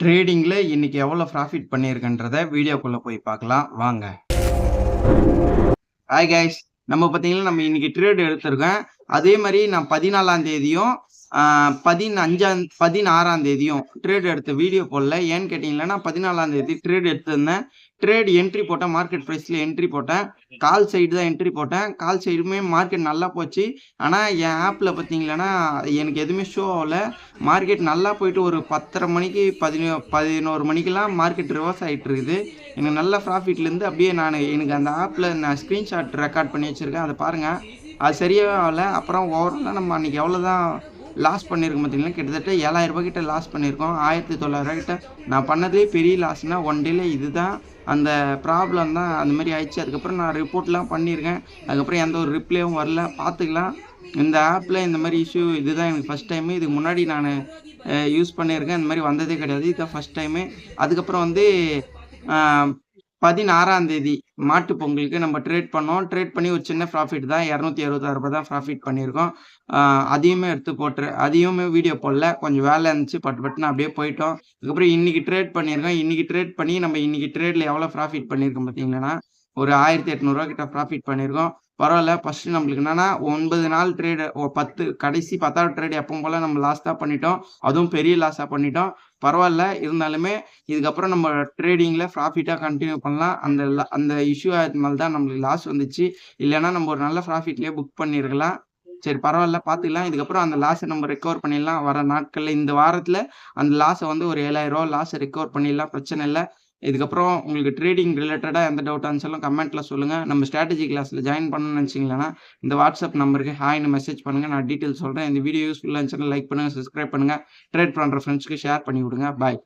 ட்ரேடிங்கில் இன்றைக்கி எவ்வளோ ப்ராஃபிட் பண்ணியிருக்கன்றத வீடியோக்குள்ளே போய் பார்க்கலாம். வாங்க. ஹாய் கைஸ் நம்ம பார்த்தீங்கன்னா நம்ம இன்றைக்கி ட்ரேட் எடுத்திருக்கேன் அதே மாதிரி நான் பதினாலாம் தேதியும் பதினஞ்சாம் பதினாறாம் தேதியும் ட்ரேட் எடுத்த வீடியோ போடல. ஏன்னு கேட்டிங்கன்னா நான் பதினாலாம் தேதி ட்ரேட் எடுத்திருந்தேன். ட்ரேட் என்ட்ரி போட்டேன் மார்க்கெட் ப்ரைஸில் என்ட்ரி போட்டேன். கால் சைடு தான் என்ட்ரி போட்டேன். கால் சைடுமே மார்க்கெட் நல்லா போச்சு. ஆனால் என் ஆப்பில் பார்த்தீங்களன்னா எனக்கு எதுவுமே ஷோ ஆகல. மார்க்கெட் நல்லா போயிட்டு ஒரு பத்தரை மணிக்கு பதினோ பதினோரு மணிக்கெல்லாம் மார்க்கெட் ரிவர்ஸ் ஆகிட்டு இருக்குது எனக்கு நல்ல ப்ராஃபிட்லேருந்து அப்படியே நான் எனக்கு அந்த ஆப்பில் நான் ஸ்க்ரீன்ஷாட் ரெக்கார்ட் பண்ணி வச்சுருக்கேன். அதை பாருங்கள் அது சரியாக ஆகல அப்புறம் ஓவராலாக நம்ம அன்றைக்கி எவ்வளோ தான் லாஸ் பண்ணியிருக்கோம் பார்த்தீங்கன்னா கிட்டத்தட்ட ஏழாயிரம் கிட்ட லாஸ் பண்ணியிருக்கோம். ஆயிரத்தி தொள்ளாயிரம் கிட்ட நான் பண்ணதே பெரிய லாஸ்னால் ஒன் டேல இதுதான். அந்த ப்ராப்ளம் தான் அந்த மாதிரி ஆயிடுச்சு. அதுக்கப்புறம் நான் ரிப்போர்ட்லாம் பண்ணியிருக்கேன். அதுக்கப்புறம் எந்த ஒரு ரிப்ளையும் வரல. பார்த்துக்கலாம். இந்த ஆப்பில் இந்த மாதிரி இஷ்யூ இதுதான் எனக்கு ஃபஸ்ட் டைமு இதுக்கு முன்னாடி நான் யூஸ் பண்ணியிருக்கேன். இந்த மாதிரி வந்ததே கிடையாது. இதுதான் ஃபஸ்ட் டைமு அதுக்கப்புறம் வந்து பதினாறாம் தேதி மாட்டு பொங்கலுக்கு நம்ம ட்ரேட் பண்ணோம். ட்ரேட் பண்ணி ஒரு சின்ன ப்ராஃபிட் தான். இரநூத்தி அறுபத்தாறு ரூபாய் தான் ப்ராஃபிட் பண்ணியிருக்கோம். அதையுமே எடுத்து போட்டுரு அதையுமே வீடியோ போடல. கொஞ்சம் வேலை இருந்துச்சு. பட் பட்டுன்னு அப்படியே போயிட்டோம். அதுக்கப்புறம் இன்னைக்கு ட்ரேட் பண்ணியிருக்கோம். இன்னைக்கு ட்ரேட் பண்ணி நம்ம இன்னைக்கு ட்ரேட்ல எவ்வளோ ப்ராஃபிட் பண்ணியிருக்கோம் பார்த்தீங்கன்னா ஒரு ஆயிரத்தி எட்நூறுவா கிட்ட ப்ராஃபிட் பண்ணியிருக்கோம் பரவாயில்ல ஃபஸ்ட்டு நம்மளுக்கு என்னன்னா ஒன்பது நாள் ட்ரேடு பத்து கடைசி பத்தாவது ட்ரேடு எப்பவும் போல் நம்ம லாஸ் தான் பண்ணிட்டோம். அதுவும் பெரிய லாஸாக பண்ணிட்டோம். பரவாயில்ல இருந்தாலுமே இதுக்கப்புறம் நம்ம ட்ரேடிங்கில் ப்ராஃபிட்டாக கண்டினியூ பண்ணலாம். அந்த அந்த இஷ்யூ ஆகிறதுனால தான் நம்மளுக்கு லாஸ் வந்துச்சு. இல்லைன்னா நம்ம ஒரு நல்ல ப்ராஃபிட்லேயே புக் பண்ணியிருக்கலாம் சரி பரவாயில்ல பார்த்துக்கலாம். இதுக்கப்புறம் அந்த லாஸை நம்ம ரெக்கவர் பண்ணிடலாம். வர நாட்களில் இந்த வாரத்தில் அந்த லாஸை வந்து ஒரு ஏழாயிரம் ரூபா லாஸை ரெக்கவர் பண்ணிடலாம். பிரச்சனை இல்லை. இதுக்கப்புறம் உங்களுக்கு ட்ரேடிங் ரிலேட்டடாக எந்த டவுட்டாக இருந்தாலும் கமெண்ட்டில் சொல்லுங்கள் நம்ம ஸ்ட்ராட்டஜி கிளாஸில் ஜாயின் பண்ணணும்னு நினச்சிங்களேன்னா இந்த வாட்ஸ்அப் நம்பருக்கு ஹாய்னு மெசேஜ் பண்ணுங்கள் நான் டீட்டெயில் சொல்கிறேன் இந்த வீடியோ யூஸ்ஃபுல்லாக இருந்துச்சுன்னா லைக் பண்ணுங்கள் சப்ஸ்கிரைப் பண்ணுங்கள் ட்ரேட் பண்ணுற ஃப்ரெண்ட்ஸ்க்கு ஷேர் பண்ணி விடுங்க பாய்